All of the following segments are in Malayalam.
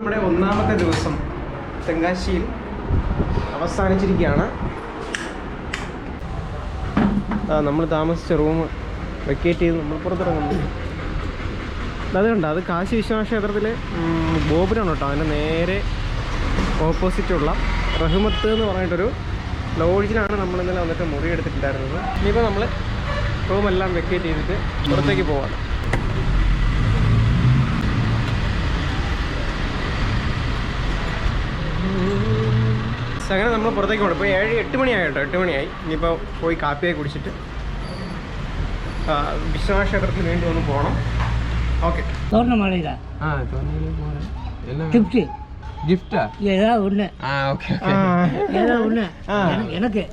നമ്മുടെ ഒന്നാമത്തെ ദിവസം തെങ്കാശിയിൽ അവസാനിച്ചിരിക്കുകയാണ്. നമ്മൾ താമസിച്ച റൂം വെക്കേറ്റ് ചെയ്ത് നമ്മൾ പുറത്തിറങ്ങുന്നു. അത് കണ്ട അത് കാശി വിശ്വനാഥ ക്ഷേത്രത്തിലെ ഗോപുരമാണ് കേട്ടോ. അതിന്റെ നേരെ ഓപ്പോസിറ്റുള്ള റഹ്മത്ത് എന്ന് പറഞ്ഞിട്ടൊരു ലോഡ്ജിലാണ് നമ്മൾ ഇന്നലെ വന്നിട്ട് മുറി എടുത്തിട്ടുണ്ടായിരുന്നത്. ഇനിയിപ്പോൾ നമ്മൾ റൂമെല്ലാം വെക്കേറ്റ് ചെയ്തിട്ട് പുറത്തേക്ക് പോവാണ്. അങ്ങനെ നമ്മൾ പുറത്തേക്ക് പോകണം ഇപ്പോൾ ഏഴ് എട്ട് മണിയായി കേട്ടോ എട്ട് മണിയായി ഇനിയിപ്പോൾ പോയി കാപ്പിയായി കുടിച്ചിട്ട് ആ, വിശ്വനാഥ ക്ഷേത്രത്തിന് വേണ്ടി ഒന്ന് പോകണം ഓക്കെ தோரணமலையில் ஆ தொன்னையில போறேன் என்ன கிஃப்ட்டு கிஃப்டா ஏதாவது ஒன்று ஆ ஓகே ஏதாவது ஒன்று ஆ. எனக்கு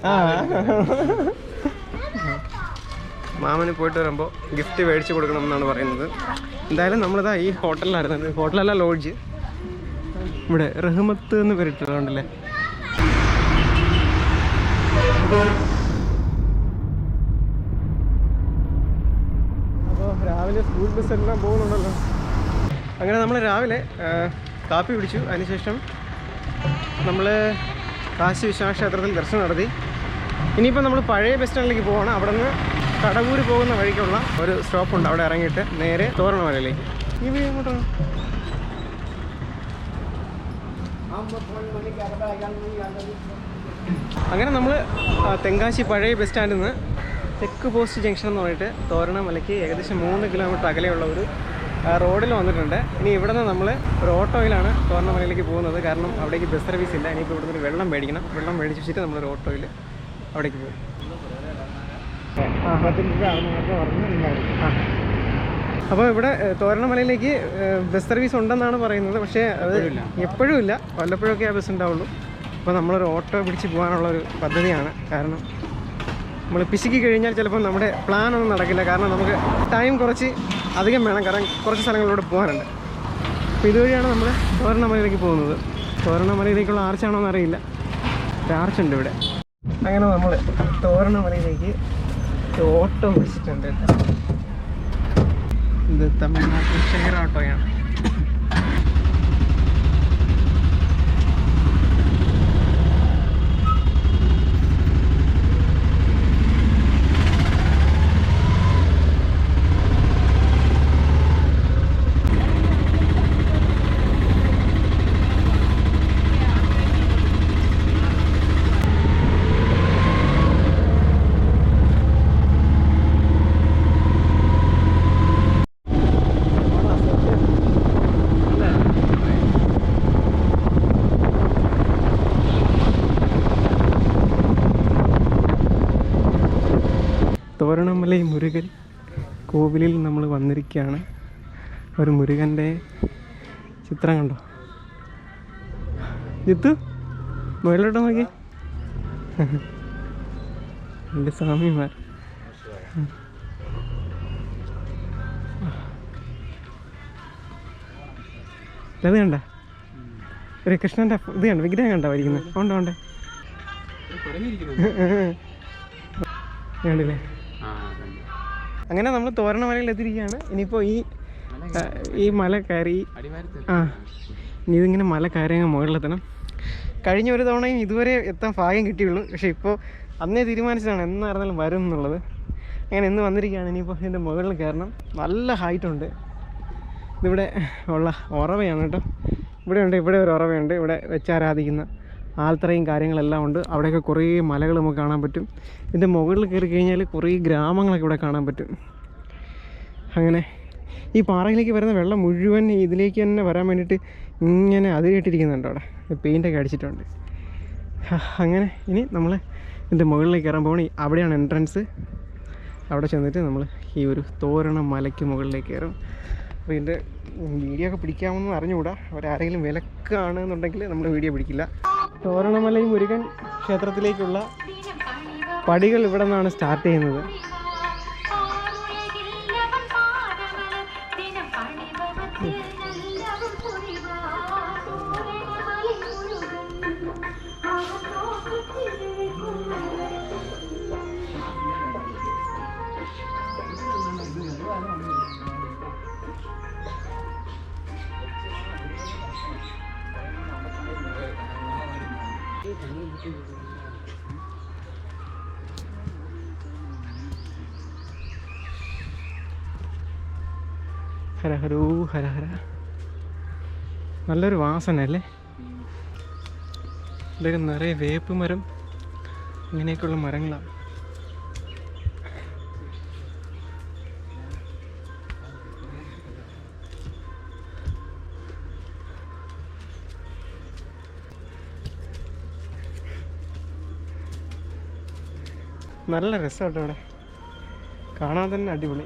മാമന് പോയിട്ട് വരുമ്പോൾ ഗിഫ്റ്റ് മേടിച്ച് കൊടുക്കണം എന്നാണ് പറയുന്നത് എന്തായാലും നമ്മളിതാ ഈ ഹോട്ടലിലായിരുന്നു ഹോട്ടലല്ല ലോഡ്ജ് ഇവിടെ റഹ്മത്ത് എന്ന് പേരിട്ടുള്ളതുണ്ടല്ലേ? അപ്പോൾ രാവിലെ സ്കൂൾ ബസ് എല്ലാം പോകുന്നുണ്ടല്ലോ. അങ്ങനെ നമ്മൾ രാവിലെ കാപ്പി പിടിച്ചു അതിനുശേഷം നമ്മൾ കാശി വിശ്വനാഥ ക്ഷേത്രത്തിൽ ദർശനം നടത്തി. ഇനിയിപ്പോൾ നമ്മൾ പഴയ ബസ് സ്റ്റാൻഡിലേക്ക് പോവാണ്. അവിടെ നിന്ന് കടവൂർ പോകുന്ന വഴിക്കുള്ള ഒരു സ്റ്റോപ്പുണ്ട് അവിടെ ഇറങ്ങിയിട്ട് നേരെ തോരണമലയിലേക്ക് ഈ വഴി എങ്ങോട്ടാണ്? അങ്ങനെ നമ്മൾ തെങ്കാശി പഴയ ബസ് സ്റ്റാൻഡിൽ നിന്ന് തെക്ക് പോസ്റ്റ് ജംഗ്ഷൻ എന്ന് പറഞ്ഞിട്ട് തോരണമലയ്ക്ക് ഏകദേശം മൂന്ന് കിലോമീറ്റർ അകലെയുള്ള ഒരു റോഡിൽ വന്നിട്ടുണ്ട്. ഇനി ഇവിടെ നിന്ന് നമ്മൾ ഒരു ഓട്ടോയിലാണ് തോരണമലയിലേക്ക് പോകുന്നത്. കാരണം അവിടേക്ക് ബസ് സർവീസ് ഇല്ല. ഇനിയിപ്പോൾ ഇവിടെ നിന്ന് വെള്ളം മേടിക്കണം. വെള്ളം മേടിച്ച് വെച്ചിട്ട് നമ്മളൊരു ഓട്ടോയിൽ അവിടേക്ക് പോകും. അപ്പോൾ ഇവിടെ തോരണമലയിലേക്ക് ബസ് സർവീസ് ഉണ്ടെന്നാണ് പറയുന്നത്. പക്ഷേ അത് എപ്പോഴും ഇല്ല. വല്ലപ്പോഴൊക്കെ ആ ബസ് ഉണ്ടാവുള്ളൂ. അപ്പോൾ നമ്മളൊരു ഓട്ടോ പിടിച്ച് പോകാനുള്ള ഒരു പദ്ധതിയാണ്. കാരണം നമ്മൾ പിശുക്കി കഴിഞ്ഞാൽ ചിലപ്പോൾ നമ്മുടെ പ്ലാൻ ഒന്നും നടക്കില്ല. കാരണം നമുക്ക് ടൈം കുറച്ച് അധികം വേണം. കാരണം കുറച്ച് സ്ഥലങ്ങളിലൂടെ പോകാനുണ്ട്. അപ്പോൾ ഇതുവഴിയാണ് നമ്മൾ തോരണമലയിലേക്ക് പോകുന്നത്. തോരണമലയിലേക്കുള്ള ആർച്ചാണോ എന്നറിയില്ല. ആർച്ചുണ്ട് ഇവിടെ. അങ്ങനെ നമ്മൾ തോരണമലയിലേക്ക് ഓട്ടോ വിളിച്ചിട്ടുണ്ട് കേട്ടോ ഇത് തമിഴ്നാട്ടിൽ ഷെയർ ഓട്ടോയാണ്. തോരണമലൈ മുരുകൻ കോവിലിൽ നമ്മൾ വന്നിരിക്കുകയാണ് ഒരു മുരുകന്റെ ചിത്രം കണ്ടോ ജിത്തു മുകളിലോട്ട് നോക്കി എന്റെ സ്വാമിമാർ ഇത് കണ്ട ഒരു കൃഷ്ണന്റെ ഇത് കണ്ട വിഗ്രഹം കണ്ട വരിക്കുന്നത് ഉണ്ടോ ഉണ്ടേ കണ്ടില്ലേ അങ്ങനെ നമ്മൾ തോരണമലയിൽ എത്തിയിരിക്കുകയാണ് ഇനിയിപ്പോൾ ഈ ഈ മല കയറി ആ ഇനി ഇതിങ്ങനെ മല കയറി അങ്ങ് മുകളിലെത്തണം. കഴിഞ്ഞ ഒരു തവണയും ഇതുവരെ എത്താൻ ഭാഗ്യം കിട്ടിയുള്ളൂ. പക്ഷേ ഇപ്പോൾ അന്നേ തീരുമാനിച്ചതാണ് എന്നായിരുന്നാലും വരും എന്നുള്ളത്. അങ്ങനെ എന്ന് വന്നിരിക്കുകയാണ്. ഇനിയിപ്പോൾ ഇതിന്റെ മുകളിൽ കയറണം. നല്ല ഹൈറ്റ് ഉണ്ട്. ഇതിവിടെ ഉള്ള ഉറവയാണ് കേട്ടോ. ഇവിടെ ഉണ്ട് ഇവിടെ ഒരു ഉറവയുണ്ട്. ഇവിടെ വെച്ചാരാധിക്കുന്ന ആൽത്തറയും കാര്യങ്ങളെല്ലാം ഉണ്ട്. അവിടെയൊക്കെ കുറേ മലകൾ നമുക്ക് കാണാൻ പറ്റും. ഇതിന്റെ മുകളിൽ കയറി കഴിഞ്ഞാൽ കുറേ ഗ്രാമങ്ങളൊക്കെ ഇവിടെ കാണാൻ പറ്റും. അങ്ങനെ ഈ പാറയിലേക്ക് വരുന്ന വെള്ളം മുഴുവൻ ഇതിലേക്ക് തന്നെ വരാൻ വേണ്ടിയിട്ട് ഇങ്ങനെ അതിരിട്ടിരിക്കുന്നുണ്ട് അവിടെ. പെയിന്റൊക്കെ അടിച്ചിട്ടുണ്ട്. അങ്ങനെ ഇനി നമ്മൾ ഇതിന്റെ മുകളിലേക്ക് കയറാൻ പോകണം അവിടെയാണ് എൻട്രൻസ് അവിടെ ചെന്നിട്ട് നമ്മൾ ഈ ഒരു തോരണ മലയ്ക്ക് മുകളിലേക്ക് കയറും. അപ്പോൾ ഇതിന്റെ വീഡിയോ ഒക്കെ പിടിക്കാമെന്ന് അറിഞ്ഞുകൂടാ. അവരാരെങ്കിലും വിലക്കാണ് എന്നുണ്ടെങ്കിൽ നമ്മൾ വീഡിയോ പിടിക്കില്ല. തോരണമലയും മുരുകൻ ക്ഷേത്രത്തിലേക്കുള്ള പടികൾ ഇവിടെ നിന്നാണ് സ്റ്റാർട്ട് ചെയ്യുന്നത്. ഹരഹരോ ഹരഹര. നല്ലൊരു വാസന അല്ലേ ഇതൊക്കെ നിറയെ വേപ്പ് മരം ഇങ്ങനെയൊക്കെയുള്ള മരങ്ങളാണ് നല്ല രസമാട്ടോ ഇവിടെ കാണാൻ തന്നെ അടിപൊളി.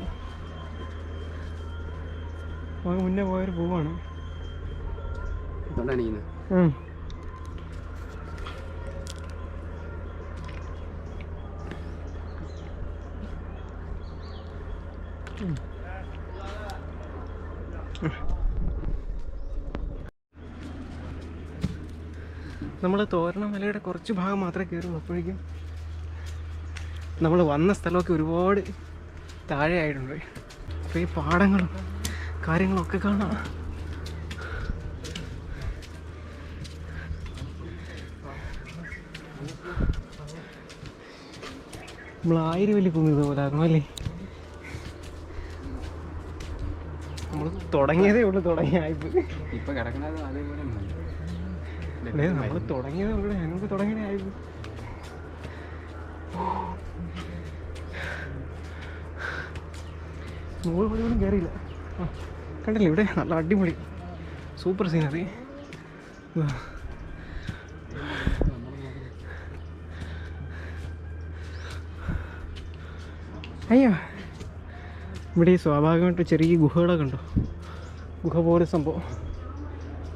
നമുക്ക് മുന്നേ പോയൊരു പൂവാണ്. നമ്മൾ തോരണമലയുടെ കുറച്ച് ഭാഗം മാത്രമേ കയറുള്ളൂ. അപ്പോഴേക്കും നമ്മൾ വന്ന സ്ഥലമൊക്കെ ഒരുപാട് താഴെ ആയിട്ടുണ്ട് അപ്പോൾ ഈ പാടങ്ങളും കാര്യങ്ങളൊക്കെ കാണാം. നമ്മൾ ആയിരം ആയിരുന്നു അല്ലേ? നമ്മൾ തുടങ്ങിയതേ ഉള്ളൂ ഇപ്പൊ അതേപോലെ അല്ലേ നമ്മൾ തുടങ്ങിയതേ ഉള്ളു ഞങ്ങൾക്ക് തുടങ്ങിയതേ ആയിപ്പ്. മുകളിൽ പോലും കയറിയില്ല കണ്ടില്ലേ ഇവിടെ? നല്ല അടിപൊളി. Super scenery. അയ്യോ. ഇവിടെ സ്വാഭാവികമായിട്ട് ചെറിയ ഗുഹകളൊക്കെ ഉണ്ടോ? ഗുഹ പോലെ സംഭവം.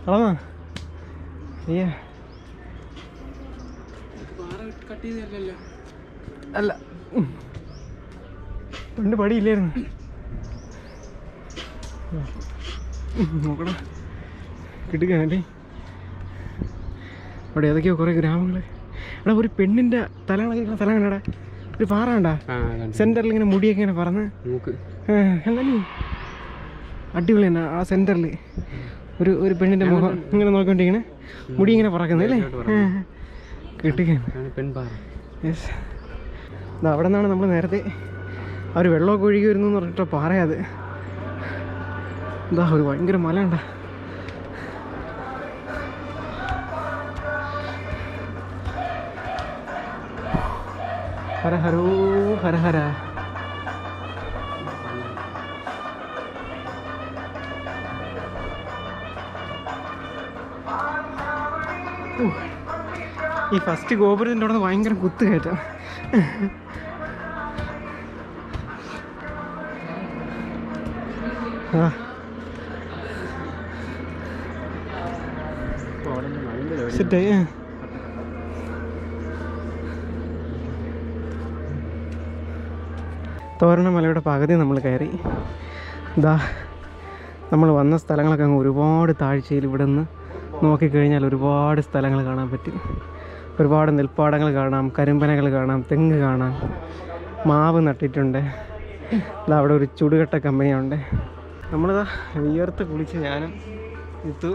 കളന്നാ അയ്യാ. അല്ല. പണ്ട് പടിയില്ലായിരുന്നു. ഉം, നോക്കടാ കിട്ടുകയല്ലേ അവിടെ ഏതൊക്കെയോ കുറേ ഗ്രാമങ്ങൾ എടാ ഒരു പെണ്ണിന്റെ തല കളകിക്കുന്ന സ്ഥലം കണ്ടടാ. ഒരു പാറ കണ്ടാ? സെന്ററിൽ ഇങ്ങനെ മുടിയൊക്കെ ഇങ്ങനെ പറന്ന്. എന്നാലും അടിപൊളി തന്നെ ആ സെന്ററിൽ ഒരു ഒരു പെണ്ണിന്റെ മുഖം ഇങ്ങനെ നോക്കിക്കൊണ്ടിരിക്കണേ. മുടി ഇങ്ങനെ പറക്കുന്നത് അല്ലേ? കിട്ടുകയാണ് യെസ് അവിടെ നിന്നാണ് നമ്മൾ നേരത്തെ. അവർ വെള്ളമൊക്കെ ഒഴുകി വരുന്നു എന്ന് പറഞ്ഞിട്ട് പാറയത് എന്താ ഒരു ഭയങ്കര മല ഉണ്ടാ ഹര ഹരോ ഹര ഹര. ഈ ഫസ്റ്റ് ഗോപുരത്തിന്റെ അവിടെ നിന്ന് ഭയങ്കര കുത്ത് കയറ്റാം. ആ. സെറ്റായി ആ. തോരണ പകുതി നമ്മൾ കയറി. ഇതാ നമ്മൾ വന്ന സ്ഥലങ്ങളൊക്കെ അങ്ങ് ഒരുപാട് താഴ്ചയിൽ ഇവിടെ നിന്ന് നോക്കിക്കഴിഞ്ഞാൽ ഒരുപാട് സ്ഥലങ്ങൾ കാണാൻ പറ്റും. ഒരുപാട് നെൽപ്പാടങ്ങൾ കാണാം കരിമ്പനകൾ കാണാം തെങ്ങ് കാണാം. മാവ് നട്ടിട്ടുണ്ട്. ഇതാ അവിടെ ഒരു ചുടുകട്ട കമ്പനിയുണ്ട്. നമ്മളിതാ വിയർത്ത് കുളിച്ച് ഞാനും ഇത്തു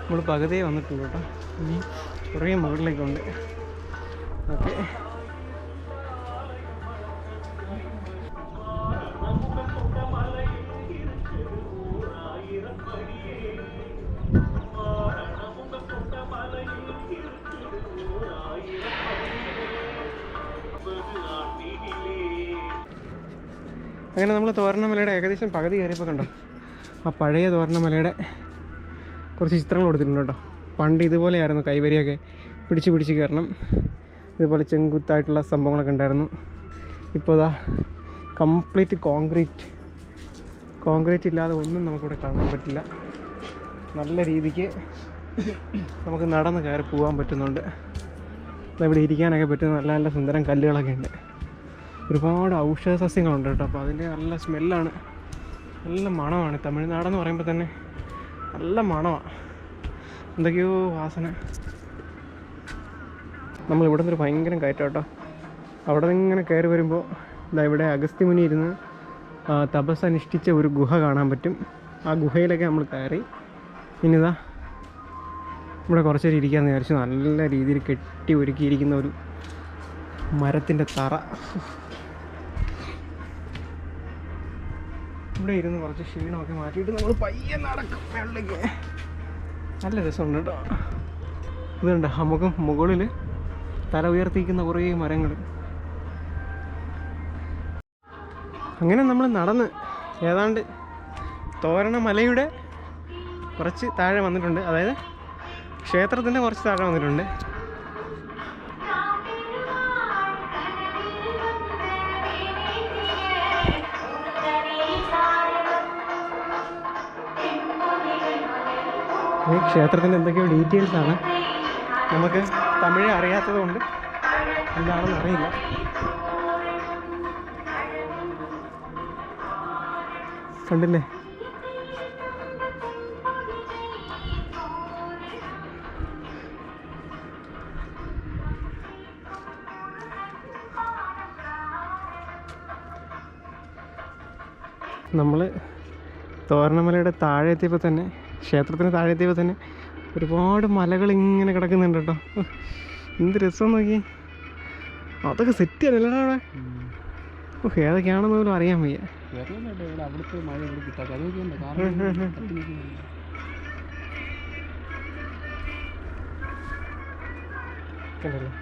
നമ്മൾ പകുതിയെ വന്നിട്ടുണ്ട് കേട്ടോ. ഇനി കുറേ മുകളിലേക്കുണ്ട് ഓക്കെ. അങ്ങനെ നമ്മൾ തോരണമലയുടെ ഏകദേശം പകുതി കയറിയപ്പോൾ കണ്ടോ? ആ പഴയ തോരണമലയുടെ കുറച്ച് ചിത്രങ്ങൾ കൊടുത്തിട്ടുണ്ട് കേട്ടോ. പണ്ട് ഇതുപോലെയായിരുന്നു കൈവരിയൊക്കെ പിടിച്ച് പിടിച്ച് കയറണം. ഇതുപോലെ ചെങ്കുത്തായിട്ടുള്ള സംഭവങ്ങളൊക്കെ ഉണ്ടായിരുന്നു. ഇപ്പോൾ ഇതാ കംപ്ലീറ്റ് കോൺക്രീറ്റ് കോൺക്രീറ്റ് ഇല്ലാതെ ഒന്നും നമുക്കിവിടെ കാണാൻ പറ്റില്ല. നല്ല രീതിക്ക് നമുക്ക് നടന്ന് കയറി പോകാൻ പറ്റുന്നുണ്ട്. ഇവിടെ ഇരിക്കാനൊക്കെ പറ്റുന്ന നല്ല നല്ല സുന്ദരം കല്ലുകളൊക്കെ ഉണ്ട്. ഒരുപാട് ഔഷധ സസ്യങ്ങളുണ്ട് കേട്ടോ. അപ്പോൾ അതിന്റെ നല്ല സ്മെല്ലാണ് നല്ല മണമാണ് തമിഴ്നാടെന്ന് പറയുമ്പോൾ തന്നെ. നല്ല മണമാണ് എന്തൊക്കെയോ വാസന. നമ്മൾ ഇവിടെ നിന്നൊരു ഭയങ്കര കയറ്റം കേട്ടോ അവിടെ നിന്ന് ഇങ്ങനെ കയറി വരുമ്പോൾ ഇതാ ഇവിടെ അഗസ്ത്യമുനി ഇരുന്ന് തപസ് അനുഷ്ഠിച്ച ഒരു ഗുഹ കാണാൻ പറ്റും. ആ ഗുഹയിലൊക്കെ നമ്മൾ കയറി. ഇനിതാ ഇവിടെ കുറച്ച് നേരം ഇരിക്കാമെന്ന് വിചാരിച്ചു. നല്ല രീതിയിൽ കെട്ടി ഒരുക്കിയിരിക്കുന്ന ഒരു മരത്തിന്റെ തറ. ഇവിടെ ഇരുന്ന് കുറച്ച് ക്ഷീണമൊക്കെ മാറ്റിയിട്ട് നമ്മൾ പയ്യെ നടക്കും വെള്ളയ്ക്ക് നല്ല രസമുണ്ട് കേട്ടോ. ഇതുണ്ട് നമുക്ക് മുകളിൽ തല ഉയർത്തിക്കുന്ന കുറേ മരങ്ങൾ. അങ്ങനെ നമ്മൾ നടന്ന് ഏതാണ്ട് തോരണ മലയുടെ കുറച്ച് താഴെ വന്നിട്ടുണ്ട്. അതായത് ക്ഷേത്രത്തിന്റെ കുറച്ച് താഴെ വന്നിട്ടുണ്ട്. ഈ ക്ഷേത്രത്തിന്റെ എന്തൊക്കെയോ ഡീറ്റെയിൽസ് ആണ്. നമുക്ക് തമിഴ് അറിയാത്തത് കൊണ്ട് എന്താണെന്ന് അറിയില്ല. കണ്ടില്ലേ? നമ്മൾ തോരണമലയുടെ താഴെ എത്തിയപ്പോൾ തന്നെ ക്ഷേത്രത്തിന് താഴെത്തിയപ്പോൾ തന്നെ ഒരുപാട് മലകൾ ഇങ്ങനെ കിടക്കുന്നുണ്ട് കേട്ടോ. എന്ത് രസം നോക്കി. അതൊക്കെ സെറ്റ് ചെയ്യാനല്ലേ അവിടെ. ഓഹ് ഏതൊക്കെയാണെന്ന് പോലും അറിയാൻ വയ്യ.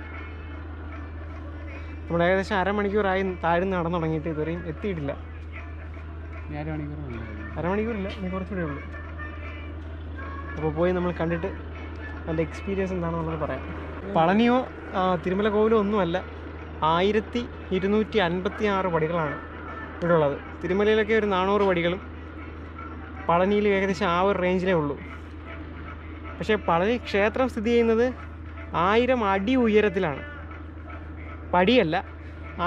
നമ്മൾ ഏകദേശം അരമണിക്കൂറായി താഴ്ന്ന് നടന്നു തുടങ്ങിയിട്ട് ഇതുവരെയും എത്തിയിട്ടില്ല. അരമണിക്കൂറില്ല ഇനി കുറച്ചുകൂടെ ഉള്ളൂ. അപ്പോൾ പോയി നമ്മൾ കണ്ടിട്ട് അതിന്റെ എക്സ്പീരിയൻസ് എന്താണെന്നുള്ളത് പറയാം. പളനിയോ തിരുമല കോവിലോ ഒന്നുമല്ല ആയിരത്തി ഇരുന്നൂറ്റി അൻപത്തി ആറ് പടികളാണ് ഇവിടെ ഉള്ളത് തിരുമലയിലൊക്കെ ഒരു നാനൂറ് പടികളും പളനിയിൽ ഏകദേശം ആ ഒരു റേഞ്ചിലേ ഉള്ളൂ. പക്ഷേ പളനി ക്ഷേത്രം സ്ഥിതി ചെയ്യുന്നത് ആയിരം അടി ഉയരത്തിലാണ്. പടിയല്ല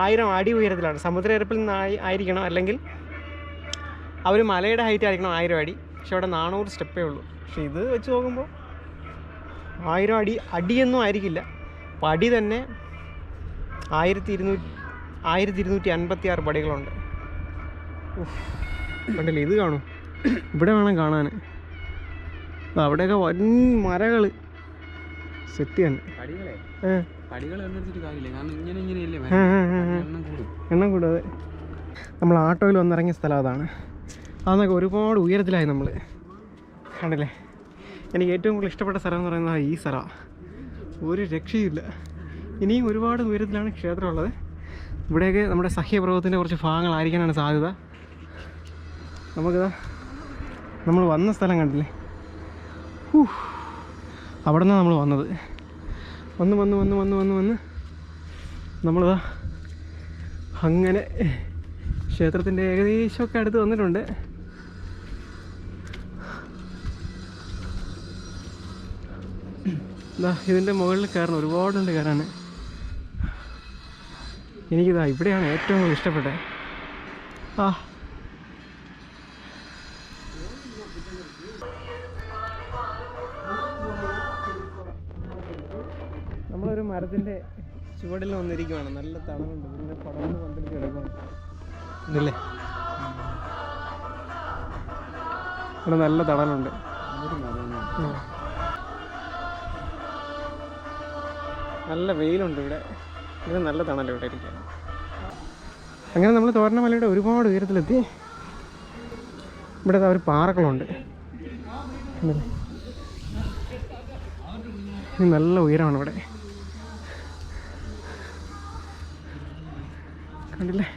ആയിരം അടി ഉയരത്തിലാണ്. സമുദ്രനിരപ്പിൽ നിന്ന് ആയിരിക്കണം. അല്ലെങ്കിൽ അവർ മലയുടെ ഹൈറ്റ് ആയിരിക്കണം ആയിരം അടി. പക്ഷെ അവിടെ നാനൂറ് സ്റ്റെപ്പേ ഉള്ളൂ. പക്ഷെ ഇത് വെച്ച് നോക്കുമ്പോൾ ആയിരം അടി അടിയൊന്നും ആയിരിക്കില്ല. പടി തന്നെ ആയിരത്തി ഇരുന്നൂറ്റി ആയിരത്തി ഇരുന്നൂറ്റി അൻപത്തി ആറ് പടികളുണ്ട്. കണ്ടില്ലേ? ഇത് കാണും. ഇവിടെ വേണം കാണാൻ. അവിടെയൊക്കെ വൻ മരകൾ സെറ്റ് തന്നെ. എണ്ണം കൂടാതെ നമ്മൾ ആട്ടോയിൽ വന്നിറങ്ങിയ സ്ഥലം അതാണ്. അതൊക്കെ ഒരുപാട് ഉയരത്തിലായി നമ്മൾ കണ്ടില്ലേ? എനിക്ക് ഏറ്റവും കൂടുതൽ ഇഷ്ടപ്പെട്ട സ്ഥലം എന്ന് പറയുന്നത് ഈ സ്ഥലമാണ് ഒരു രക്ഷയില്ല ഇനിയും ഒരുപാട് ഉയരത്തിലാണ് ക്ഷേത്രമുള്ളത്. ഇവിടെയൊക്കെ നമ്മുടെ സഹ്യപർവതത്തിന്റെ കുറച്ച് ഭാഗങ്ങളായിരിക്കാനാണ് സാധ്യത. നമുക്കിതാ നമ്മൾ വന്ന സ്ഥലം കണ്ടില്ലേ? അവിടെ നമ്മൾ വന്നത്. വന്ന് വന്ന് വന്ന് വന്ന് വന്ന് വന്ന് നമ്മളിതാ അങ്ങനെ ക്ഷേത്രത്തിന്റെ ഏകദേശമൊക്കെ അടുത്ത് വന്നിട്ടുണ്ട്. ഇതിന്റെ മുകളിൽ കയറണം ഒരുപാടുണ്ട് കയറാൻ. എനിക്കിതാ ഇവിടെയാണ് ഏറ്റവും കൂടുതൽ ഇഷ്ടപ്പെട്ടത്. ആ. നമ്മളൊരു മരത്തിന്റെ ചുവടിൽ വന്നിരിക്കുവാണ്. നല്ല തണലുണ്ട്. ഇതിന്റെ പടർന്ന് പന്തലിച്ച് കിടക്കുവാണ് ഇതല്ലേ? ഇവിടെ നല്ല തണലുണ്ട്. അതൊരു മതമാണ് നല്ല വെയിലുണ്ട് ഇവിടെ. ഇവിടെ നല്ല തണൽ ഇവിടെ ഇരിക്കാൻ അങ്ങനെ നമ്മൾ തോരണമലയുടെ ഒരുപാട് ഉയരത്തിലെത്തി. ഇവിടെ ഒരു പാറകളുണ്ട്. നല്ല ഉയരമാണ് ഇവിടെ. കണ്ടില്ലേ?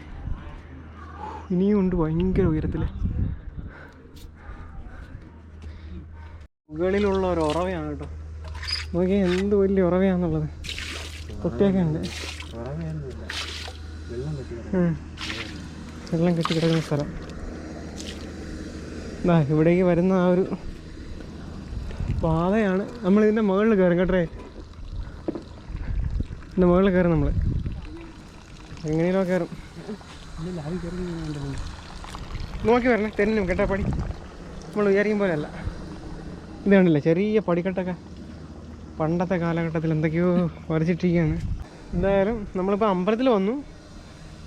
ഇനിയും ഉണ്ട് ഭയങ്കര ഉയരത്തിൽ മുകളിലുള്ള ഒരു ഉറവയാണ് കേട്ടോ. നോക്കിയാൽ എന്ത് വലിയ ഉറവയാന്നുള്ളത്. തൊട്ടിയൊക്കെ ഉണ്ട് വെള്ളം കെട്ടി കിടക്കുന്ന സ്ഥലം. ഇവിടേക്ക് വരുന്ന ആ ഒരു പാതയാണ്. നമ്മൾ ഇതിന്റെ മുകളിൽ കയറും കേട്ടേ. ഇതിന്റെ മുകളിൽ കയറും നമ്മൾ എങ്ങനെയോ കയറും. നോക്കി വരണേ തെന്നും കേട്ടാ പടി. നമ്മൾ വിചാരിക്കും പോലെയല്ല. ഇത് കണ്ടില്ലേ ചെറിയ പടിക്കെട്ടൊക്കെ. പണ്ടത്തെ കാലഘട്ടത്തിൽ എന്തൊക്കെയോ വരച്ചിട്ടിരിക്കുകയാണ്. എന്തായാലും നമ്മളിപ്പോൾ അമ്പലത്തിൽ വന്നു.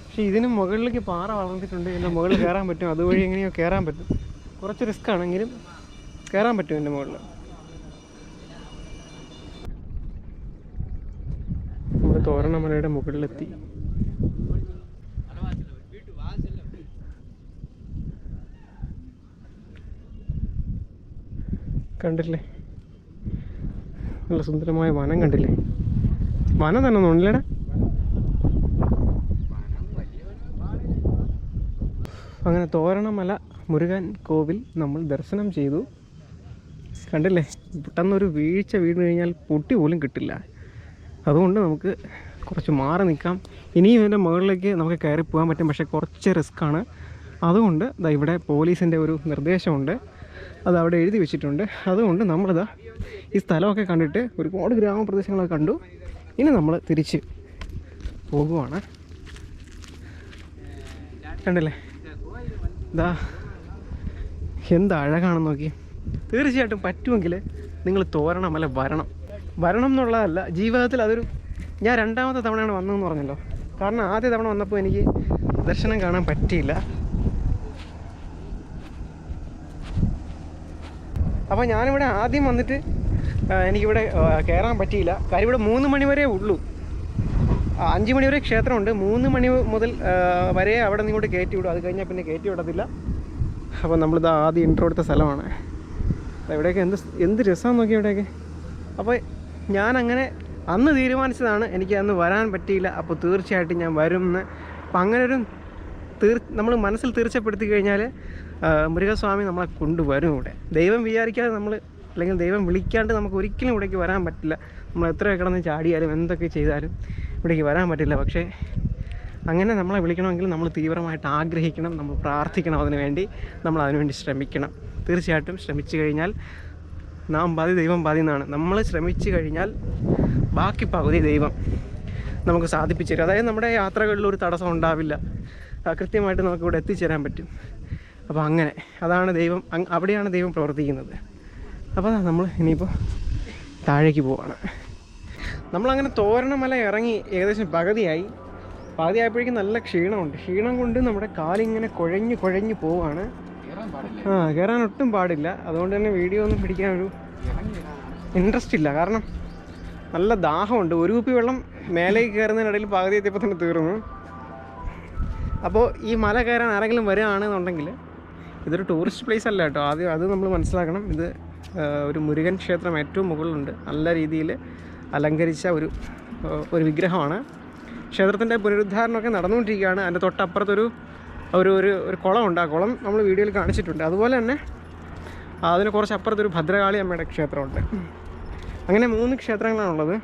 പക്ഷേ ഇതിന് മുകളിലേക്ക് പാറ വളർന്നിട്ടുണ്ട്. ഇതിന്റെ മുകളിൽ കയറാൻ പറ്റും. അതുവഴി എങ്ങനെയോ കയറാൻ പറ്റും. കുറച്ച് റിസ്ക് ആണെങ്കിലും കയറാൻ പറ്റും എന്റെ മുകളിൽ നമ്മൾ തോരണമലയുടെ മുകളിലെത്തി. കണ്ടില്ലേ? നല്ല സുന്ദരമായ വനം കണ്ടില്ലേ? വനം തന്നെ തോന്നില്ലേടാ അങ്ങനെ തോരണമല മുരുകൻ കോവിൽ നമ്മൾ ദർശനം ചെയ്തു. കണ്ടില്ലേ? പെട്ടെന്നൊരു വീഴ്ച വീണ് കഴിഞ്ഞാൽ പൊട്ടി പോലും കിട്ടില്ല. അതുകൊണ്ട് നമുക്ക് കുറച്ച് മാറി നിൽക്കാം. ഇനിയും ഇതിന്റെ മുകളിലേക്ക് നമുക്ക് കയറി പോകാൻ പറ്റും പക്ഷേ കുറച്ച് റിസ്ക്കാണ് അതുകൊണ്ട് ഇവിടെ പോലീസിന്റെ ഒരു നിർദ്ദേശമുണ്ട്. അത് അവിടെ എഴുതി വെച്ചിട്ടുണ്ട്. അതുകൊണ്ട് നമ്മളിതാ ഈ സ്ഥലമൊക്കെ കണ്ടിട്ട് ഒരുപാട് ഗ്രാമപ്രദേശങ്ങളൊക്കെ കണ്ടു. ഇനി നമ്മൾ തിരിച്ച് പോകുവാണ്. കണ്ടല്ലേ? ഇതാ എന്ത് അഴകാണെന്ന് നോക്കി. തീർച്ചയായിട്ടും പറ്റുമെങ്കിൽ നിങ്ങൾ തോരണം തോരണമല വരണം. വരണം എന്നുള്ളതല്ല ജീവിതത്തിൽ അതൊരു ഞാൻ രണ്ടാമത്തെ തവണയാണ് വന്നതെന്ന് പറഞ്ഞല്ലോ. കാരണം ആദ്യ തവണ വന്നപ്പോൾ എനിക്ക് ദർശനം കാണാൻ പറ്റിയില്ല. അപ്പോൾ ഞാനിവിടെ ആദ്യം വന്നിട്ട് എനിക്കിവിടെ കയറാൻ പറ്റിയില്ല. കാര്യം ഇവിടെ മൂന്ന് മണി വരെ ഉള്ളൂ. അഞ്ച് മണി വരെ ക്ഷേത്രമുണ്ട്. മൂന്ന് മണി മുതൽ വരെ അവിടെ നിന്ന് ഇങ്ങോട്ട് കയറ്റി വിടും. അത് കഴിഞ്ഞാൽ പിന്നെ കയറ്റി വിടത്തില്ല. അപ്പോൾ നമ്മളിത് ആദ്യം ഇൻട്രോ എടുത്ത സ്ഥലമാണ്. ഇവിടെയൊക്കെ എന്ത് എന്ത് രസമാണെന്ന് നോക്കി ഇവിടെയൊക്കെ. അപ്പോൾ ഞാനങ്ങനെ അന്ന് തീരുമാനിച്ചതാണ് എനിക്ക് അന്ന് വരാൻ പറ്റിയില്ല. അപ്പോൾ തീർച്ചയായിട്ടും ഞാൻ വരും എന്ന്. അപ്പം അങ്ങനെ ഒരു തീർ നമ്മൾ മനസ്സിൽ തീർച്ചപ്പെടുത്തി കഴിഞ്ഞാൽ മുരുകസ്വാമി നമ്മളെ കൊണ്ടുവരും ഇവിടെ. ദൈവം വിചാരിക്കാതെ നമ്മൾ അല്ലെങ്കിൽ ദൈവം വിളിക്കാണ്ട് നമുക്ക് ഒരിക്കലും ഇവിടേക്ക് വരാൻ പറ്റില്ല. നമ്മൾ എത്ര കിടന്ന് ചാടിയാലും എന്തൊക്കെ ചെയ്താലും ഇവിടേക്ക് വരാൻ പറ്റില്ല. പക്ഷേ അങ്ങനെ നമ്മളെ വിളിക്കണമെങ്കിൽ നമ്മൾ തീവ്രമായിട്ട് ആഗ്രഹിക്കണം. നമ്മൾ പ്രാർത്ഥിക്കണം അതിനു വേണ്ടി. നമ്മൾ അതിനുവേണ്ടി ശ്രമിക്കണം. തീർച്ചയായിട്ടും ശ്രമിച്ചു കഴിഞ്ഞാൽ നാം പാതി ദൈവം പാതി എന്നാണ്. നമ്മൾ ശ്രമിച്ചു കഴിഞ്ഞാൽ ബാക്കി പകുതി ദൈവം നമുക്ക് സാധിപ്പിച്ചു തരും. അതായത് നമ്മുടെ യാത്രകളിൽ ഒരു തടസ്സം ഉണ്ടാവില്ല. കൃത്യമായിട്ട് നമുക്കിവിടെ എത്തിച്ചേരാൻ പറ്റും. അപ്പോൾ അങ്ങനെ അതാണ് ദൈവം അവിടെയാണ് ദൈവം പ്രവർത്തിക്കുന്നത്. അപ്പോൾ നമ്മൾ ഇനിയിപ്പോൾ താഴേക്ക് പോവാണ്. നമ്മളങ്ങനെ തോരണമല ഇറങ്ങി ഏകദേശം പകുതിയായി. പകുതിയായപ്പോഴേക്കും നല്ല ക്ഷീണമുണ്ട്. ക്ഷീണം കൊണ്ട് നമ്മുടെ കാലിങ്ങനെ കുഴഞ്ഞ് കുഴഞ്ഞ് പോവാണ്. ആ കയറാൻ ഒട്ടും പാടില്ല. അതുകൊണ്ട് തന്നെ വീഡിയോ ഒന്നും പിടിക്കാൻ ഒരു ഇൻട്രസ്റ്റ് ഇല്ല. കാരണം നല്ല ദാഹമുണ്ട്. ഒരു കുപ്പി വെള്ളം മേലേക്ക് കയറുന്നതിനിടയിൽ പകുതി എത്തിയപ്പോൾ തന്നെ തീർന്നു. അപ്പോൾ ഈ മല കയറാൻ ആരെങ്കിലും വരികയാണെന്നുണ്ടെങ്കിൽ ഇതൊരു ടൂറിസ്റ്റ് പ്ലേസ് അല്ല കേട്ടോ. ആദ്യം അത് നമ്മൾ മനസ്സിലാക്കണം. ഇത് ഒരു മുരുകൻ ക്ഷേത്രം ഏറ്റവും മുകളിലുണ്ട്. നല്ല രീതിയിൽ അലങ്കരിച്ച ഒരു ഒരു വിഗ്രഹമാണ്. ക്ഷേത്രത്തിന്റെ പുനരുദ്ധാരണമൊക്കെ നടന്നുകൊണ്ടിരിക്കുകയാണ്. അതിന്റെ തൊട്ടപ്പുറത്തൊരു ഒരു ഒരു ഒരു കുളമുണ്ട്. ആ കുളം നമ്മൾ വീഡിയോയിൽ കാണിച്ചിട്ടുണ്ട്. അതുപോലെ തന്നെ അതിന് കുറച്ച് അപ്പുറത്തൊരു ഭദ്രകാളി അമ്മയുടെ ക്ഷേത്രമുണ്ട്. അങ്ങനെ മൂന്ന് ക്ഷേത്രങ്ങളാണുള്ളത്.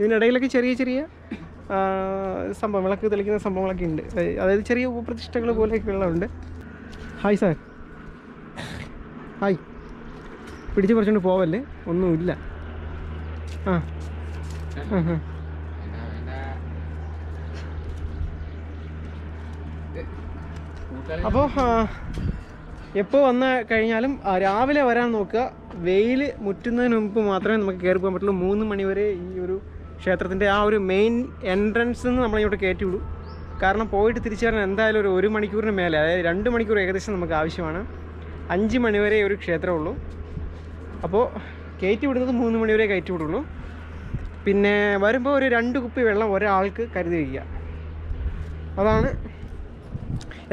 ഇതിനിടയിലൊക്കെ ചെറിയ ചെറിയ സംഭവം വിളക്ക് തെളിക്കുന്ന സംഭവങ്ങളൊക്കെ ഉണ്ട്. അതായത് ചെറിയ ഉപപ്രതിഷ്ഠകൾ പോലെയൊക്കെയുള്ള ഉണ്ട് ഹായ് സാർ ഹായ് പിടിച്ച് പറിച്ചുകൊണ്ട് പോവല്ലേ? ഒന്നുമില്ല. ആ. ആ ആ. അപ്പോൾ എപ്പോൾ വന്ന് കഴിഞ്ഞാലും രാവിലെ വരാൻ നോക്കുക. വെയിൽ മുറ്റുന്നതിന് മുമ്പ് മാത്രമേ നമുക്ക് കയറി പോകാൻ പറ്റുള്ളൂ. മൂന്ന് മണി വരെ ഈ ഒരു ക്ഷേത്രത്തിന്റെ ആ ഒരു മെയിൻ എൻട്രൻസ് നിന്ന് നമ്മളിങ്ങോട്ട് കയറ്റി വിടും കാരണം പോയിട്ട് തിരിച്ചു വരാൻ എന്തായാലും ഒരു ഒരു മണിക്കൂറിന് മേലെ അതായത് രണ്ട് മണിക്കൂർ ഏകദേശം നമുക്ക് ആവശ്യമാണ്. അഞ്ച് മണിവരെ ഒരു ക്ഷേത്രമുള്ളൂ. അപ്പോൾ കയറ്റി വിടുന്നത് മൂന്ന് മണിവരെ കയറ്റി വിടുള്ളൂ. പിന്നെ വരുമ്പോൾ ഒരു രണ്ട് കുപ്പി വെള്ളം ഒരാൾക്ക് കരുതി വയ്ക്കുക. അതാണ്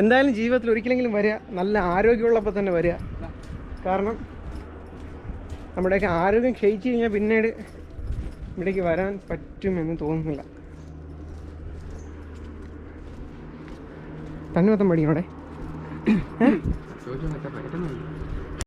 എന്തായാലും ജീവിതത്തിൽ ഒരിക്കലെങ്കിലും വരിക. നല്ല ആരോഗ്യമുള്ളപ്പോൾ തന്നെ വരിക. കാരണം നമ്മുടെയൊക്കെ ആരോഗ്യം ക്ഷയിച്ചു കഴിഞ്ഞാൽ പിന്നീട് ഇവിടേക്ക് വരാൻ പറ്റുമെന്ന് തോന്നുന്നില്ല. തന്നെ മൊത്തം പഠിക്കണോടെ ചോദിച്ചു